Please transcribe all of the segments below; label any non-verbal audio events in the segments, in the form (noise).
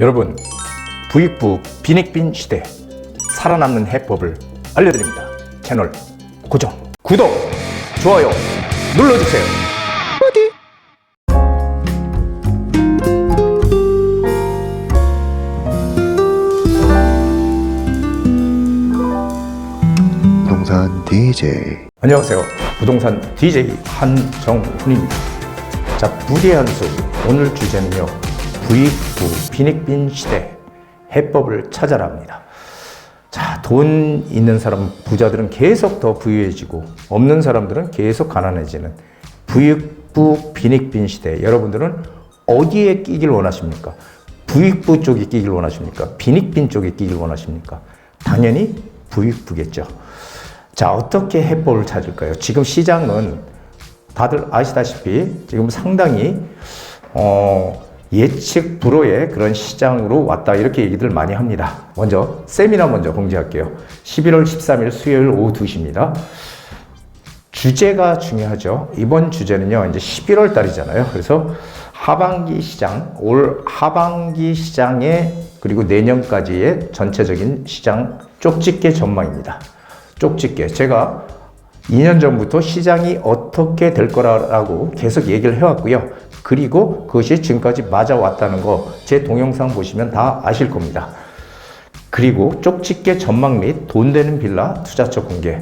여러분, 부익부 빈익빈 시대 살아남는 해법을 알려드립니다. 채널 고정, 구독, 좋아요 눌러주세요. 부동산 DJ 안녕하세요. 부동산 DJ 한정훈입니다. 자, 부대한 수 오늘 주제는요. 부익부 빈익빈 시대 해법을 찾아라입니다. 자, 돈 있는 사람 부자들은 계속 더 부유해지고 없는 사람들은 계속 가난해지는 부익부 빈익빈 시대. 여러분들은 어디에 끼길 원하십니까? 부익부 쪽에 끼길 원하십니까? 빈익빈 쪽에 끼길 원하십니까? 당연히 부익부겠죠. 자, 어떻게 해법을 찾을까요? 지금 시장은 다들 아시다시피 지금 상당히 어, 예측 불허의 그런 시장으로 왔다 이렇게 얘기들 많이 합니다. 먼저 세미나 먼저 공지할게요. 11월 13일 수요일 오후 2시입니다. 주제가 중요하죠. 이번 주제는요, 이제 11월 달이잖아요. 그래서 하반기 시장, 올 하반기 시장에 그리고 내년까지의 전체적인 시장 쪽집게 전망입니다. 쪽집게. 제가 2년 전부터 시장이 어떻게 될 거라고 계속 얘기를 해왔고요. 그리고 그것이 지금까지 맞아왔다는 거 제 동영상 보시면 다 아실 겁니다. 그리고 쪽집게 전망 및 돈 되는 빌라 투자처 공개.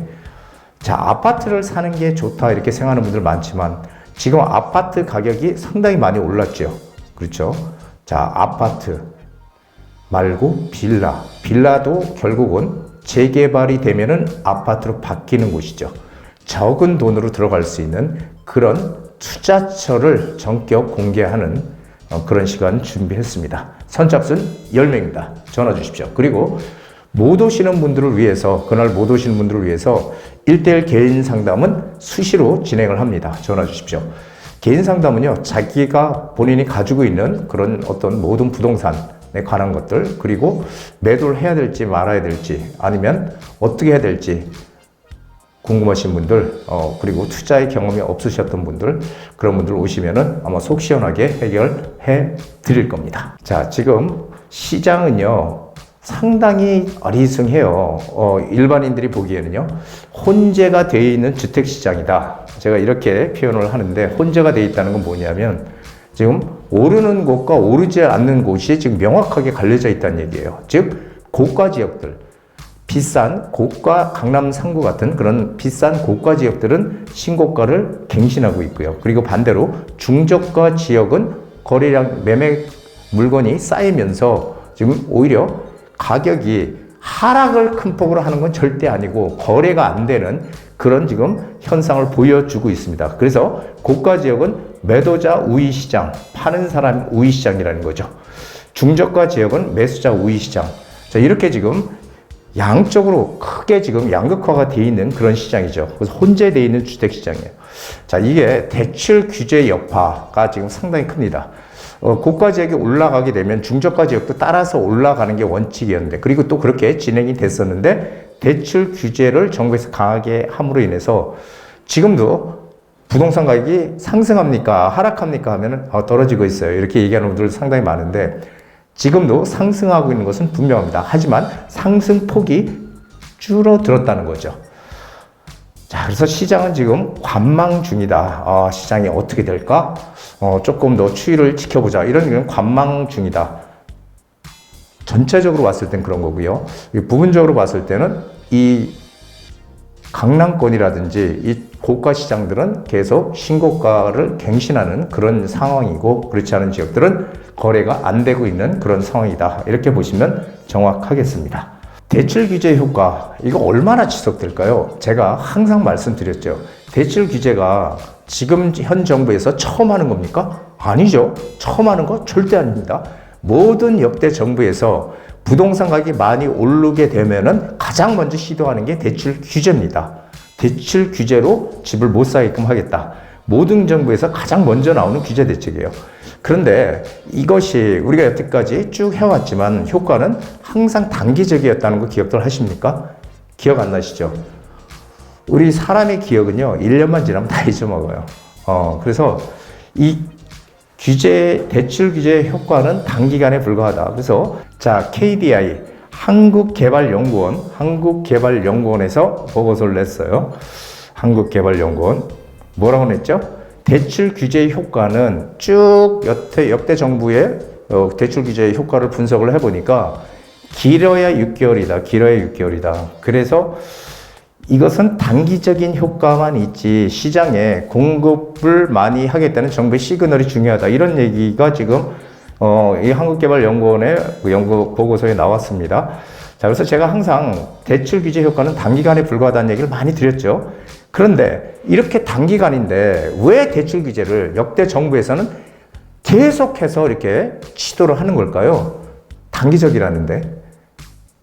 자, 아파트를 사는 게 좋다 이렇게 생각하는 분들 많지만 지금 아파트 가격이 상당히 많이 올랐죠. 그렇죠? 자, 아파트 말고 빌라. 빌라도 결국은 재개발이 되면은 아파트로 바뀌는 곳이죠. 적은 돈으로 들어갈 수 있는 그런 투자처를 전격 공개하는 어, 그런 시간 준비했습니다. 선착순 10명입니다. 전화 주십시오. 그리고 못 오시는 분들을 위해서, 그날 못 오시는 분들을 위해서 1대1 개인 상담은 수시로 진행을 합니다. 전화 주십시오. 개인 상담은요, 자기가 본인이 가지고 있는 그런 어떤 모든 부동산에 관한 것들, 그리고 매도를 해야 될지 말아야 될지, 아니면 어떻게 해야 될지, 궁금하신 분들, 어, 그리고 투자의 경험이 없으셨던 분들, 그런 분들 오시면은 아마 속 시원하게 해결해 드릴 겁니다. 자, 지금 시장은요, 상당히 어리승해요. 어, 일반인들이 보기에는요, 혼재가 되어 있는 주택 시장이다. 제가 이렇게 표현을 하는데, 혼재가 되어 있다는 건 뭐냐면, 지금 오르는 곳과 오르지 않는 곳이 지금 명확하게 갈려져 있다는 얘기예요. 즉, 고가 지역들, 비싼 고가 강남 상구 같은 그런 비싼 고가 지역들은 신고가를 갱신하고 있고요. 그리고 반대로 중저가 지역은 거래량 매매 물건이 쌓이면서 지금 오히려 가격이 하락을 큰 폭으로 하는 건 절대 아니고 거래가 안 되는 그런 지금 현상을 보여주고 있습니다. 그래서 고가 지역은 매도자 우위 시장, 파는 사람 우위 시장이라는 거죠. 중저가 지역은 매수자 우위 시장. 자, 이렇게 지금 양쪽으로 크게 지금 양극화가 되어 있는 그런 시장이죠. 그래서 혼재되어 있는 주택 시장이에요. 자, 이게 대출 규제 여파가 지금 상당히 큽니다. 어, 고가 지역이 올라가게 되면 중저가 지역도 따라서 올라가는 게 원칙이었는데, 그리고 또 그렇게 진행이 됐었는데, 대출 규제를 정부에서 강하게 함으로 인해서 지금도 부동산 가격이 상승합니까? 하락합니까? 하면은 어, 떨어지고 있어요. 이렇게 얘기하는 분들 상당히 많은데, 지금도 상승하고 있는 것은 분명합니다. 하지만 상승폭이 줄어들었다는 거죠. 자, 그래서 시장은 지금 관망 중이다. 어, 시장이 어떻게 될까? 어, 조금 더 추이를 지켜보자. 이런 관망 중이다. 전체적으로 봤을 땐 그런 거고요. 이 부분적으로 봤을 때는 이 강남권이라든지 이 고가 시장들은 계속 신고가를 갱신하는 그런 상황이고 그렇지 않은 지역들은 거래가 안 되고 있는 그런 상황이다. 이렇게 보시면 정확하겠습니다. 대출 규제 효과 이거 얼마나 지속될까요? 제가 항상 말씀드렸죠. 대출 규제가 지금 현 정부에서 처음 하는 겁니까? 아니죠. 처음 하는 거 절대 아닙니다. 모든 역대 정부에서 부동산 가격이 많이 오르게 되면은 가장 먼저 시도하는 게 대출 규제입니다. 대출 규제로 집을 못 사게끔 하겠다. 모든 정부에서 가장 먼저 나오는 규제 대책이에요. 그런데 이것이 우리가 여태까지 쭉 해왔지만 효과는 항상 단기적이었다는 거 기억들 하십니까? 기억 안 나시죠? 우리 사람의 기억은요, 1년만 지나면 다 잊어먹어요. 어, 그래서 이 규제 대출 규제 효과는 단기간에 불과하다. 그래서 자 KDI 한국개발연구원 한국개발연구원에서 보고서를 냈어요. 한국개발연구원 뭐라고 냈죠? 대출 규제 효과는 쭉 여태 역대 정부의 어, 대출 규제 효과를 분석을 해보니까 길어야 6개월이다. 길어야 6개월이다. 그래서 이것은 단기적인 효과만 있지 시장에 공급을 많이 하겠다는 정부의 시그널이 중요하다. 이런 얘기가 지금 어, 이 한국개발연구원의 그 연구 보고서에 나왔습니다. 자, 그래서 제가 항상 대출 규제 효과는 단기간에 불과하다는 얘기를 많이 드렸죠. 그런데 이렇게 단기간인데 왜 대출 규제를 역대 정부에서는 계속해서 이렇게 시도를 하는 걸까요? 단기적이라는데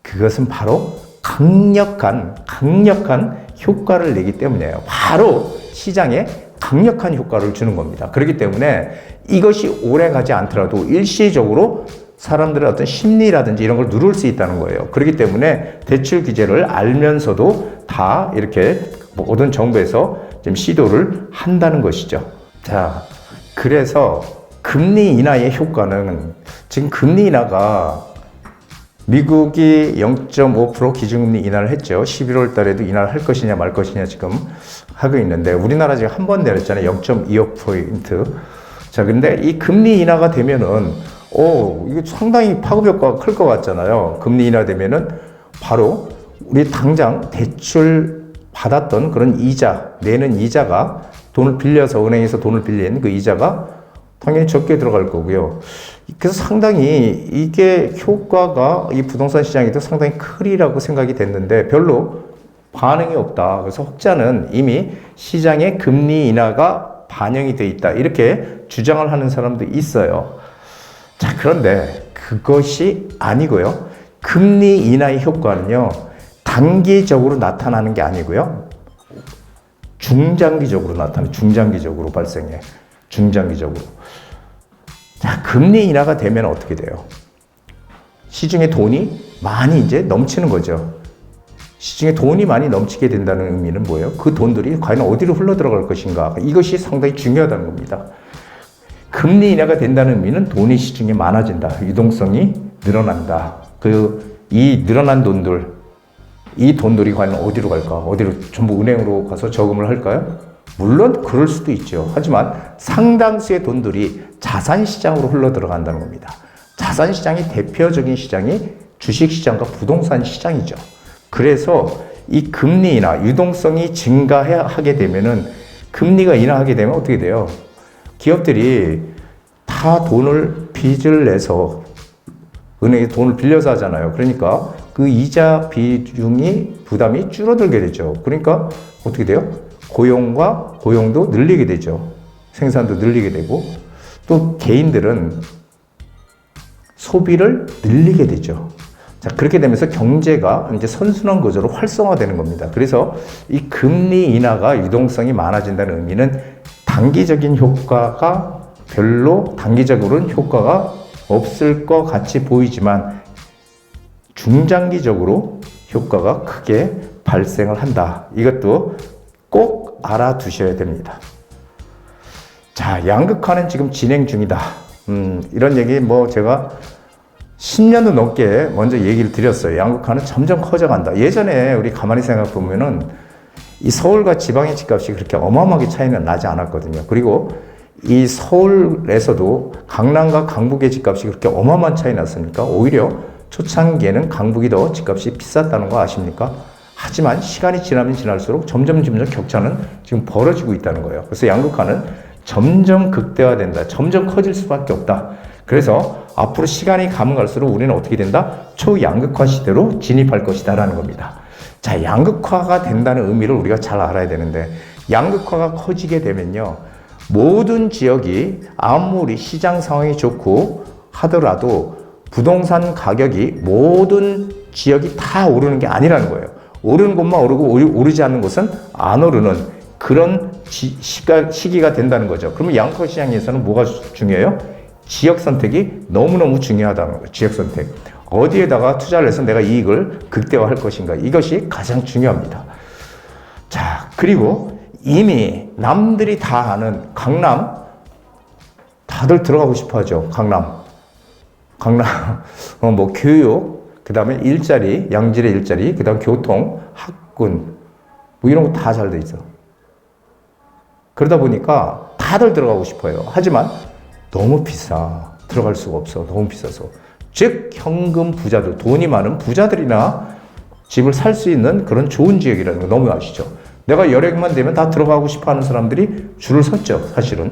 그것은 바로 강력한 강력한 효과를 내기 때문이에요. 바로 시장에 강력한 효과를 주는 겁니다. 그렇기 때문에 이것이 오래 가지 않더라도 일시적으로 사람들의 어떤 심리라든지 이런 걸 누를 수 있다는 거예요. 그렇기 때문에 대출 규제를 알면서도 다 이렇게 모든 정부에서 지금 시도를 한다는 것이죠. 자, 그래서 금리 인하의 효과는 지금 금리 인하가 미국이 0.5% 기준금리 인하를 했죠. 11월 달에도 인하를 할 것이냐 말 것이냐 지금 하고 있는데 우리나라 지금 한 번 내렸잖아요. 0.25포인트. 자, 근데 이 금리 인하가 되면은 오, 이거 상당히 파급 효과가 클 것 같잖아요. 금리 인하 되면은 바로 우리 당장 대출 받았던 그런 이자, 내는 이자가 돈을 빌려서 은행에서 돈을 빌린 그 이자가 당연히 적게 들어갈 거고요. 그래서 상당히 이게 효과가 이 부동산 시장에도 상당히 크리라고 생각이 됐는데 별로 반응이 없다. 그래서 혹자는 이미 시장의 금리 인하가 반영이 돼 있다. 이렇게 주장을 하는 사람도 있어요. 자, 그런데 그것이 아니고요. 금리 인하의 효과는요. 단기적으로 나타나는 게 아니고요. 중장기적으로 나타나, 중장기적으로 발생해. 중장기적으로. 자, 금리 인하가 되면 어떻게 돼요? 시중에 돈이 많이 이제 넘치는 거죠. 시중에 돈이 많이 넘치게 된다는 의미는 뭐예요? 그 돈들이 과연 어디로 흘러 들어갈 것인가? 이것이 상당히 중요하다는 겁니다. 금리 인하가 된다는 의미는 돈이 시중에 많아진다. 유동성이 늘어난다. 그, 이 늘어난 돈들, 이 돈들이 과연 어디로 갈까? 어디로 전부 은행으로 가서 저금을 할까요? 물론 그럴 수도 있죠. 하지만 상당수의 돈들이 자산 시장으로 흘러 들어간다는 겁니다. 자산 시장의 대표적인 시장이 주식 시장과 부동산 시장이죠. 그래서 이 금리 인하, 유동성이 증가하게 되면은 금리가 인하하게 되면 어떻게 돼요? 기업들이 다 돈을 빚을 내서 은행에 돈을 빌려서 하잖아요. 그러니까 그 이자 비중이 부담이 줄어들게 되죠. 그러니까 어떻게 돼요? 고용과 고용도 늘리게 되죠. 생산도 늘리게 되고 또 개인들은 소비를 늘리게 되죠. 자, 그렇게 되면서 경제가 이제 선순환 구조로 활성화되는 겁니다. 그래서 이 금리 인하가 유동성이 많아진다는 의미는 단기적인 효과가 별로 단기적으로는 효과가 없을 것 같이 보이지만 중장기적으로 효과가 크게 발생을 한다. 이것도 꼭 알아두셔야 됩니다. 자, 양극화는 지금 진행 중이다. 음, 이런 얘기 뭐 제가 10년도 넘게 먼저 얘기를 드렸어요. 양극화는 점점 커져간다. 예전에 우리 가만히 생각해 보면은 이 서울과 지방의 집값이 그렇게 어마어마하게 차이는 나지 않았거든요. 그리고 이 서울에서도 강남과 강북의 집값이 그렇게 어마어마한 차이 났으니까 오히려 초창기에는 강북이 더 집값이 비쌌다는 거 아십니까? 하지만 시간이 지나면 지날수록 점점 점점 격차는 지금 벌어지고 있다는 거예요. 그래서 양극화는 점점 극대화된다. 점점 커질 수밖에 없다. 그래서 앞으로 시간이 가면 갈수록 우리는 어떻게 된다? 초양극화 시대로 진입할 것이다라는 겁니다. 자, 양극화가 된다는 의미를 우리가 잘 알아야 되는데 양극화가 커지게 되면요. 모든 지역이 아무리 시장 상황이 좋고 하더라도 부동산 가격이 모든 지역이 다 오르는 게 아니라는 거예요. 오르는 곳만 오르고 오르- 오르지 않는 곳은 안 오르는 그런 지- 시가, 시기가 된다는 거죠. 그러면 양극화 시장에서는 뭐가 중요해요? 지역 선택이 너무너무 중요하다는 거예요. 지역 선택. 어디에다가 투자를 해서 내가 이익을 극대화할 것인가. 이것이 가장 중요합니다. 자, 그리고 이미 남들이 다 아는 강남, 다 다들 들어가고 싶어 하죠. 강남. 강남, (laughs) 어, 뭐, 교육, 그 다음에 일자리, 양질의 일자리, 그 다음 교통, 학군, 뭐 이런 거 다 잘 돼 있어. 그러다 보니까 다들 들어가고 싶어요. 하지만 너무 비싸. 들어갈 수가 없어. 너무 비싸서. 즉, 현금 부자들, 돈이 많은 부자들이나 집을 살 수 있는 그런 좋은 지역이라는 거 너무 아시죠? 내가 열액만 되면 다 들어가고 싶어 하는 사람들이 줄을 섰죠, 사실은.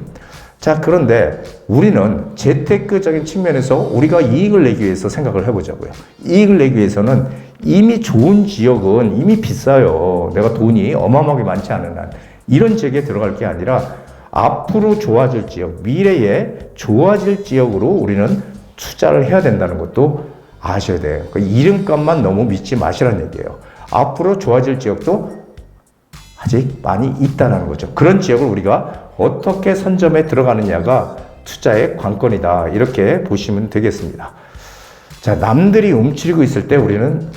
자, 그런데 우리는 재테크적인 측면에서 우리가 이익을 내기 위해서 생각을 해보자고요. 이익을 내기 위해서는 이미 좋은 지역은 이미 비싸요. 내가 돈이 어마어마하게 많지 않은 한. 이런 지역에 들어갈 게 아니라 앞으로 좋아질 지역, 미래에 좋아질 지역으로 우리는 투자를 해야 된다는 것도 아셔야 돼요. 그 이름값만 너무 믿지 마시라는 얘기예요. 앞으로 좋아질 지역도 아직 많이 있다는 거죠. 그런 지역을 우리가 어떻게 선점에 들어가느냐가 투자의 관건이다. 이렇게 보시면 되겠습니다. 자, 남들이 움츠리고 있을 때 우리는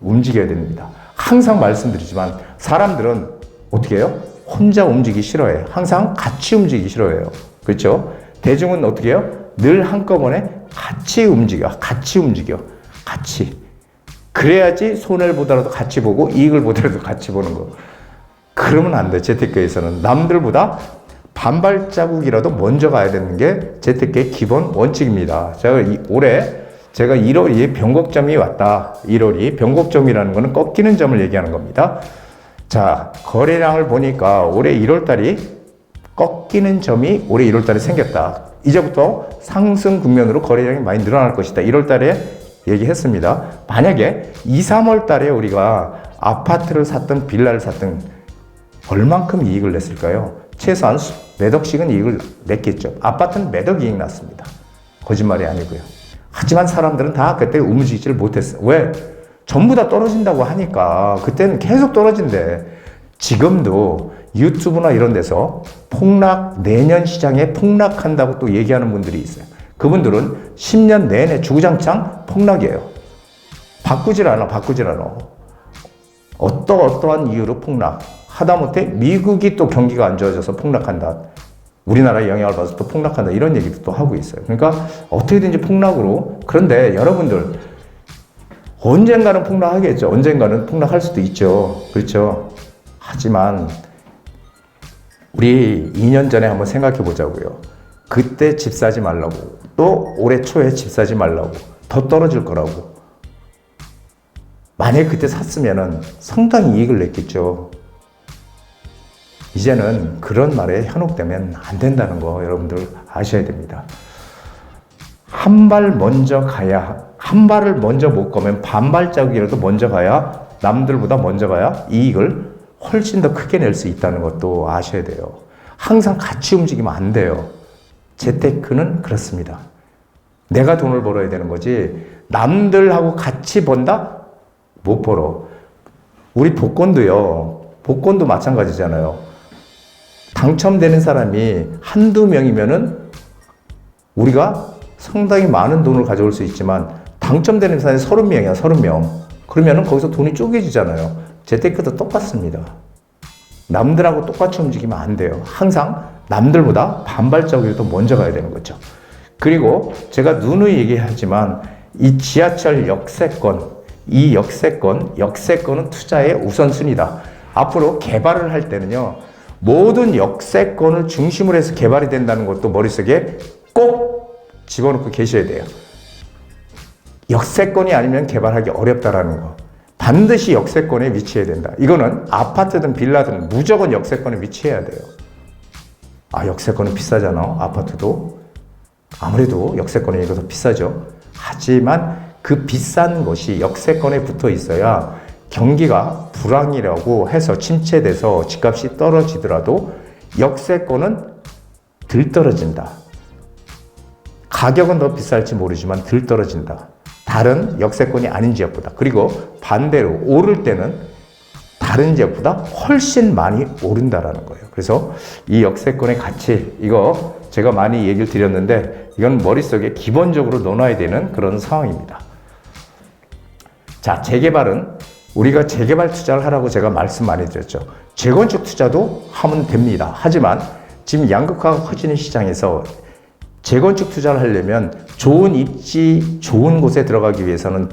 움직여야 됩니다. 항상 말씀드리지만 사람들은 어떻게 해요? 혼자 움직이기 싫어해요. 항상 같이 움직이기 싫어해요. 그렇죠? 대중은 어떻게 해요? 늘 한꺼번에 같이 움직여. 같이 움직여. 같이. 그래야지 손해를 보더라도 같이 보고 이익을 보더라도 같이 보는 거. 그러면 안 돼. 재테크에서는 남들보다 반발자국이라도 먼저 가야 되는 게 재테크의 기본 원칙입니다. 제가 이, 올해 제가 1월이 변곡점이 왔다. 1월이 변곡점이라는 것은 꺾이는 점을 얘기하는 겁니다. 자, 거래량을 보니까 올해 1월 달이 꺾이는 점이 올해 1월 달에 생겼다. 이제부터 상승 국면으로 거래량이 많이 늘어날 것이다. 1월 달에 얘기했습니다. 만약에 2, 3월 달에 우리가 아파트를 샀든 빌라를 샀든 얼만큼 이익을 냈을까요? 최소한 몇 억씩은 이익을 냈겠죠. 아파트는 몇억 이익 났습니다. 거짓말이 아니고요. 하지만 사람들은 다 그때 움직이지를 못했어요. 왜? 전부 다 떨어진다고 하니까 그때는 계속 떨어진대. 지금도 유튜브나 이런 데서 폭락, 내년 시장에 폭락한다고 또 얘기하는 분들이 있어요. 그분들은 10년 내내 주구장창 폭락이에요. 바꾸질 않아, 바꾸질 않아. 어떠 어떠한 이유로 폭락. 하다못해 미국이 또 경기가 안 좋아져서 폭락한다. 우리나라에 영향을 받아서 또 폭락한다. 이런 얘기도 또 하고 있어요. 그러니까 어떻게든지 폭락으로. 그런데 여러분들, 언젠가는 폭락하겠죠. 언젠가는 폭락할 수도 있죠. 그렇죠. 하지만, 우리 2년 전에 한번 생각해 보자고요. 그때 집 사지 말라고. 또 올해 초에 집 사지 말라고. 더 떨어질 거라고. 만약에 그때 샀으면은 상당히 이익을 냈겠죠. 이제는 그런 말에 현혹되면 안 된다는 거 여러분들 아셔야 됩니다. 한 발 먼저 가야, 한 발을 먼저 못 가면 반발자국이라도 먼저 가야, 남들보다 먼저 가야 이익을 훨씬 더 크게 낼 수 있다는 것도 아셔야 돼요. 항상 같이 움직이면 안 돼요. 재테크는 그렇습니다. 내가 돈을 벌어야 되는 거지, 남들하고 같이 번다? 못 벌어. 우리 복권도요, 복권도 마찬가지잖아요. 당첨되는 사람이 한두 명이면은 우리가 상당히 많은 돈을 가져올 수 있지만 당첨되는 사람이 서른 명이야, 서른 명. 그러면은 거기서 돈이 쪼개지잖아요. 재테크도 똑같습니다. 남들하고 똑같이 움직이면 안 돼요. 항상 남들보다 반발적으로 먼저 가야 되는 거죠. 그리고 제가 누누이 얘기하지만 이 지하철 역세권, 이 역세권, 역세권은 투자의 우선순위다. 앞으로 개발을 할 때는요, 모든 역세권을 중심으로 해서 개발이 된다는 것도 머릿속에 꼭 집어넣고 계셔야 돼요. 역세권이 아니면 개발하기 어렵다라는 거. 반드시 역세권에 위치해야 된다. 이거는 아파트든 빌라든 무조건 역세권에 위치해야 돼요. 아, 역세권은 비싸잖아. 아파트도. 아무래도 역세권이 이거 더 비싸죠. 하지만 그 비싼 것이 역세권에 붙어 있어야 경기가 불황이라고 해서 침체돼서 집값이 떨어지더라도 역세권은 덜 떨어진다. 가격은 더 비쌀지 모르지만 덜 떨어진다. 다른 역세권이 아닌 지역보다. 그리고 반대로 오를 때는 다른 지역보다 훨씬 많이 오른다라는 거예요. 그래서 이 역세권의 가치, 이거 제가 많이 얘기를 드렸는데 이건 머릿속에 기본적으로 넣어놔야 되는 그런 상황입니다. 자, 재개발은 우리가 재개발 투자를 하라고 제가 말씀 많이 드렸죠. 재건축 투자도 하면 됩니다. 하지만 지금 양극화가 커지는 시장에서 재건축 투자를 하려면 좋은 입지, 좋은 곳에 들어가기 위해서는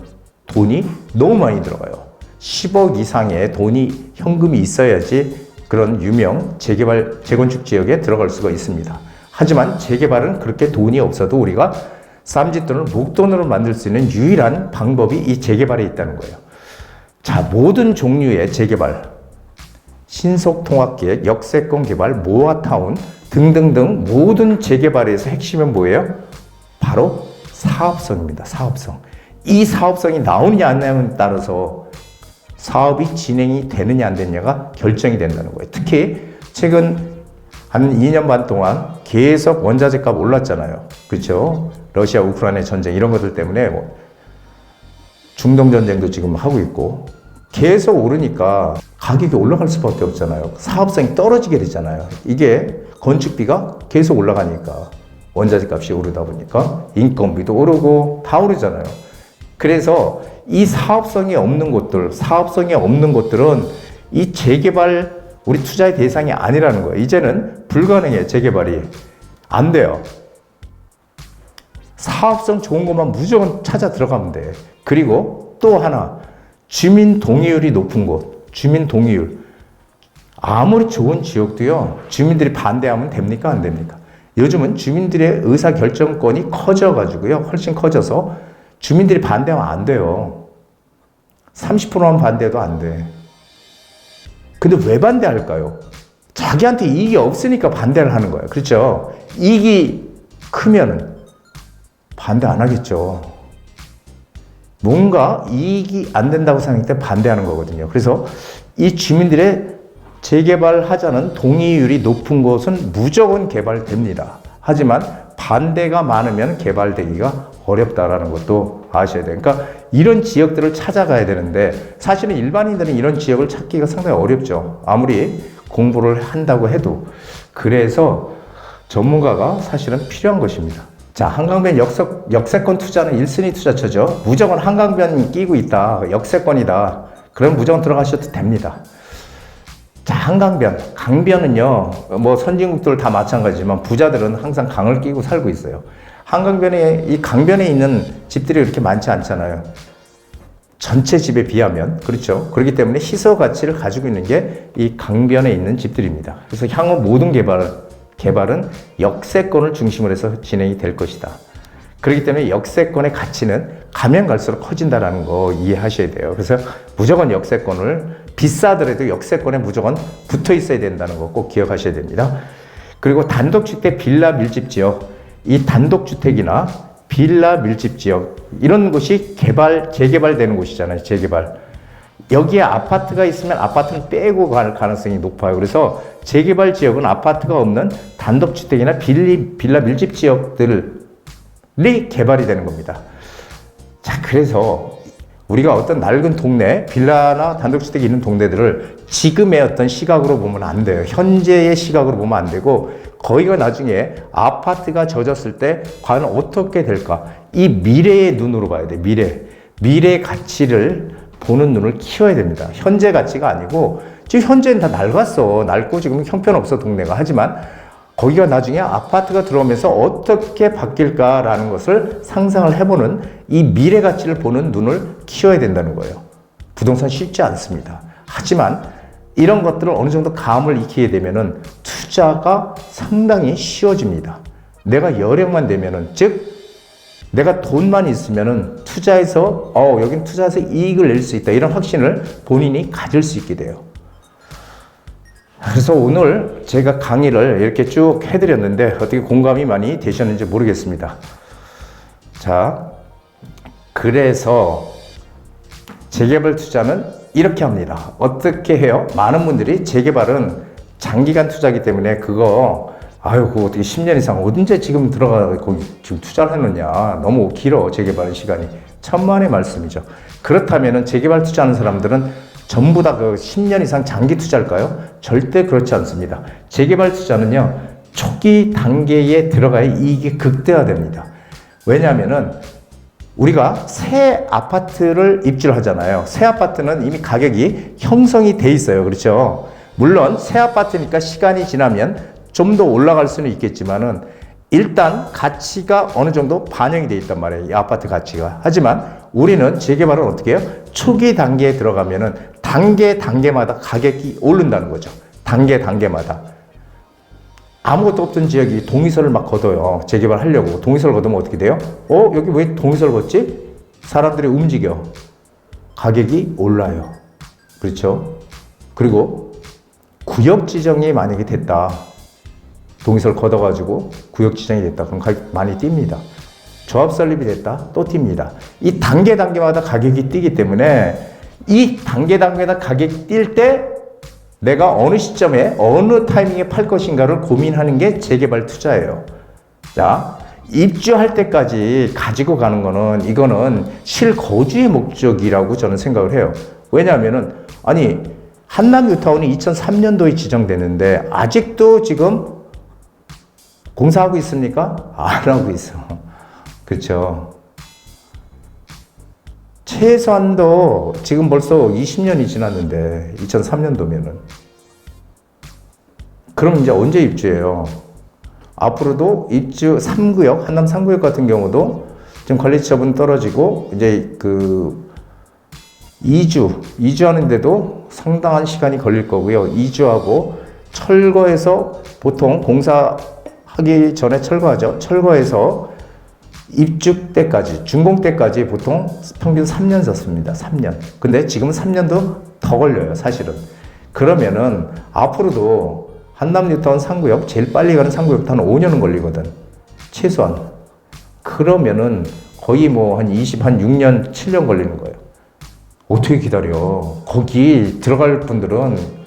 돈이 너무 많이 들어가요. 10억 이상의 돈이 현금이 있어야지 그런 유명 재개발, 재건축 지역에 들어갈 수가 있습니다. 하지만 재개발은 그렇게 돈이 없어도 우리가 쌈짓돈을 목돈으로 만들 수 있는 유일한 방법이 이 재개발에 있다는 거예요. 자, 모든 종류의 재개발, 신속통합기획, 역세권 개발, 모아타운 등등등 모든 재개발에서 핵심은 뭐예요? 바로 사업성입니다. 사업성. 이 사업성이 나오느냐 안 나오느냐에 따라서 사업이 진행이 되느냐 안 되느냐가 결정이 된다는 거예요. 특히 최근 한 2년 반 동안 계속 원자재 값 올랐잖아요. 그렇죠? 러시아 우크라이나 전쟁 이런 것들 때문에 뭐 중동 전쟁도 지금 하고 있고 계속 오르니까 가격이 올라갈 수밖에 없잖아요. 사업성이 떨어지게 되잖아요. 이게 건축비가 계속 올라가니까 원자재 값이 오르다 보니까 인건비도 오르고 다 오르잖아요. 그래서 이 사업성이 없는 곳들, 사업성이 없는 곳들은 이 재개발 우리 투자의 대상이 아니라는 거예요. 이제는 불가능해요. 재개발이 안 돼요. 사업성 좋은 것만 무조건 찾아 들어가면 돼. 그리고 또 하나, 주민 동의율이 높은 곳, 주민 동의율. 아무리 좋은 지역도요, 주민들이 반대하면 됩니까? 안 됩니까? 요즘은 주민들의 의사 결정권이 커져가지고요, 훨씬 커져서 주민들이 반대하면 안 돼요. 30%만 반대해도 안 돼. 근데 왜 반대할까요? 자기한테 이익이 없으니까 반대를 하는 거예요. 그렇죠? 이익이 크면은 반대 안 하겠죠. 뭔가 이익이 안 된다고 생각할 때 반대하는 거거든요. 그래서 이 주민들의 재개발하자는 동의율이 높은 곳은 무조건 개발됩니다. 하지만 반대가 많으면 개발되기가 어렵다라는 것도 아셔야 돼요. 그러니까 이런 지역들을 찾아가야 되는데 사실은 일반인들은 이런 지역을 찾기가 상당히 어렵죠. 아무리 공부를 한다고 해도. 그래서 전문가가 사실은 필요한 것입니다. 자, 한강변 역석, 역세권 투자는 1순위 투자처죠. 무조건 한강변이 끼고 있다. 역세권이다. 그럼 무조건 들어가셔도 됩니다. 자, 한강변. 강변은요, 뭐 선진국들 다 마찬가지지만 부자들은 항상 강을 끼고 살고 있어요. 한강변에, 이 강변에 있는 집들이 그렇게 많지 않잖아요. 전체 집에 비하면. 그렇죠. 그렇기 때문에 희소 가치를 가지고 있는 게 이 강변에 있는 집들입니다. 그래서 향후 모든 개발, 개발은 역세권을 중심으로 해서 진행이 될 것이다. 그렇기 때문에 역세권의 가치는 가면 갈수록 커진다라는 거 이해하셔야 돼요. 그래서 무조건 역세권을 비싸더라도 역세권에 무조건 붙어 있어야 된다는 거 꼭 기억하셔야 됩니다. 그리고 단독주택 빌라 밀집 지역, 이 단독주택이나 빌라 밀집 지역 이런 곳이 개발 재개발되는 곳이잖아요. 재개발. 여기에 아파트가 있으면 아파트는 빼고 갈 가능성이 높아요. 그래서 재개발 지역은 아파트가 없는 단독주택이나 빌리, 빌라 밀집 지역들이 개발이 되는 겁니다. 자, 그래서 우리가 어떤 낡은 동네, 빌라나 단독주택이 있는 동네들을 지금의 어떤 시각으로 보면 안 돼요. 현재의 시각으로 보면 안 되고, 거기가 나중에 아파트가 젖었을 때 과연 어떻게 될까? 이 미래의 눈으로 봐야 돼, 미래. 미래 가치를 보는 눈을 키워야 됩니다. 현재 가치가 아니고, 지금 현재는 다 낡았어. 낡고 지금 형편없어, 동네가. 하지만, 거기가 나중에 아파트가 들어오면서 어떻게 바뀔까라는 것을 상상을 해보는 이 미래 가치를 보는 눈을 키워야 된다는 거예요. 부동산 쉽지 않습니다. 하지만 이런 것들을 어느 정도 감을 익히게 되면은 투자가 상당히 쉬워집니다. 내가 여력만 되면은 즉 내가 돈만 있으면은 투자해서 어 여긴 투자해서 이익을 낼 수 있다 이런 확신을 본인이 가질 수 있게 돼요. 그래서 오늘 제가 강의를 이렇게 쭉 해드렸는데 어떻게 공감이 많이 되셨는지 모르겠습니다. 자, 그래서 재개발 투자는 이렇게 합니다. 어떻게 해요? 많은 분들이 재개발은 장기간 투자기 때문에 그거 아유, 그거 어떻게 10년 이상 언제 지금 들어가 거기 지금 투자를 했느냐. 너무 길어, 재개발 시간이. 천만의 말씀이죠. 그렇다면은 재개발 투자하는 사람들은 전부 다 그 10년 이상 장기 투자일까요? 절대 그렇지 않습니다. 재개발 투자는요, 초기 단계에 들어가야 이익이 극대화됩니다. 왜냐하면은 우리가 새 아파트를 입주를 하잖아요. 새 아파트는 이미 가격이 형성이 돼 있어요. 그렇죠? 물론 새 아파트니까 시간이 지나면 좀 더 올라갈 수는 있겠지만은 일단 가치가 어느 정도 반영이 돼 있단 말이에요. 이 아파트 가치가. 하지만 우리는 재개발은 어떻게 해요? 초기 단계에 들어가면은 단계 단계마다 가격이 오른다는 거죠. 단계 단계마다. 아무것도 없던 지역이 동의서를 막 걷어요. 재개발 하려고. 동의서를 걷으면 어떻게 돼요? 어, 여기 왜 동의서를 걷지? 사람들이 움직여. 가격이 올라요. 그렇죠? 그리고 구역 지정이 만약에 됐다. 동의서를 걷어가지고 구역 지정이 됐다. 그럼 가격 많이 뜁니다. 조합 설립이 됐다. 또 뜁니다. 이 단계 단계마다 가격이 뛰기 때문에 이 단계 단계마다 가격이 뛸 때 내가 어느 시점에 어느 타이밍에 팔 것인가를 고민하는 게 재개발 투자예요. 자, 입주할 때까지 가지고 가는 거는 이거는 실거주의 목적이라고 저는 생각을 해요. 왜냐하면은 아니 한남 뉴타운이 2003년도에 지정됐는데 아직도 지금 공사하고 있습니까? 안 하고 있어. 그렇죠. 최소한도 지금 벌써 20년이 지났는데 2003년도면은 그럼 이제 언제 입주해요? 앞으로도 입주 3구역, 한남 3구역 같은 경우도 지금 관리 처분 떨어지고 이제 그 2주, 2주 하는데도 상당한 시간이 걸릴 거고요. 2주하고 철거해서 보통 공사 하기 전에 철거하죠. 철거해서 입주 때까지, 준공 때까지 보통 평균 3년 썼습니다. 3년. 근데 지금 3년도 더 걸려요, 사실은. 그러면은 앞으로도 한남 뉴타운 3구역, 제일 빨리 가는 3구역도 한 5년은 걸리거든. 최소한. 그러면은 거의 뭐 한 20, 한 6년, 7년 걸리는 거예요. 어떻게 기다려? 거기 들어갈 분들은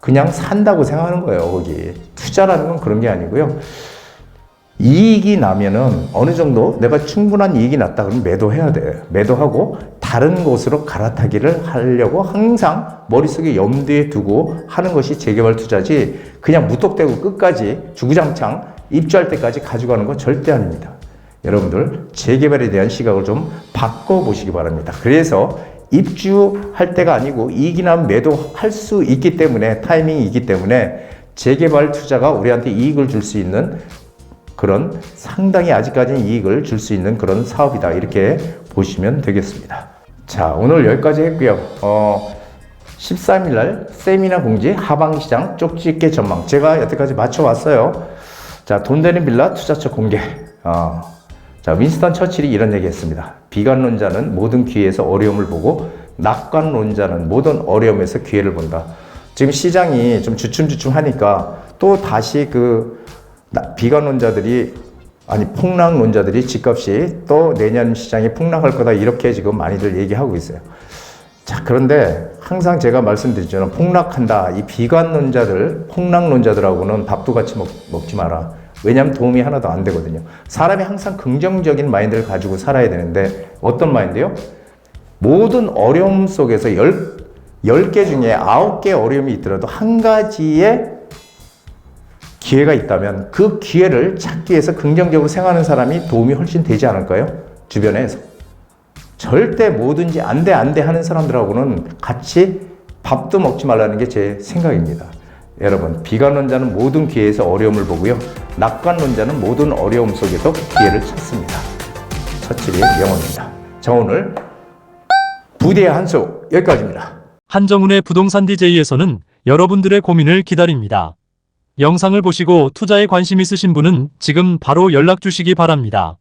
그냥 산다고 생각하는 거예요, 거기. 투자라는 건 그런 게 아니고요. 이익이 나면은 어느 정도 내가 충분한 이익이 났다 그러면 매도해야 돼. 매도하고 다른 곳으로 갈아타기를 하려고 항상 머릿속에 염두에 두고 하는 것이 재개발 투자지 그냥 무턱대고 끝까지 주구장창 입주할 때까지 가져가는 건 절대 아닙니다. 여러분들 재개발에 대한 시각을 좀 바꿔보시기 바랍니다. 그래서 입주할 때가 아니고 이익이 나면 매도할 수 있기 때문에 타이밍이 있기 때문에 재개발 투자가 우리한테 이익을 줄 수 있는 그런 상당히 아직까지는 이익을 줄 수 있는 그런 사업이다. 이렇게 보시면 되겠습니다. 자, 오늘 여기까지 했고요. 어, 13일 날 세미나 공지 하방시장 쪽집게 전망. 제가 여태까지 맞춰왔어요. 자, 돈 되는 빌라 투자처 공개. 어, 자, 윈스턴 처칠이 이런 얘기 했습니다. 비관론자는 모든 기회에서 어려움을 보고 낙관론자는 모든 어려움에서 기회를 본다. 지금 시장이 좀 주춤주춤 하니까 또 다시 그 나- 비관론자들이 아니 폭락론자들이 집값이 또 내년 시장이 폭락할 거다 이렇게 지금 많이들 얘기하고 있어요. 자 그런데 항상 제가 말씀드리잖아요. 폭락한다. 이 비관론자들, 폭락론자들하고는 밥도 같이 먹, 먹지 마라. 왜냐하면 도움이 하나도 안 되거든요. 사람이 항상 긍정적인 마인드를 가지고 살아야 되는데 어떤 마인드요? 모든 어려움 속에서 열, 열개 중에 아홉 개 어려움이 있더라도 한 가지의 기회가 있다면 그 기회를 찾기 위해서 긍정적으로 생각하는 사람이 도움이 훨씬 되지 않을까요? 주변에서. 절대 뭐든지 안 돼, 안 돼 하는 사람들하고는 같이 밥도 먹지 말라는 게 제 생각입니다. 여러분, 비관론자는 모든 기회에서 어려움을 보고요. 낙관론자는 모든 어려움 속에서 기회를 찾습니다. 처칠이의 명언입니다. 자, 오늘 부대의 한수 여기까지입니다. 한정훈의 부동산 DJ에서는 여러분들의 고민을 기다립니다. 영상을 보시고 투자에 관심 있으신 분은 지금 바로 연락 주시기 바랍니다.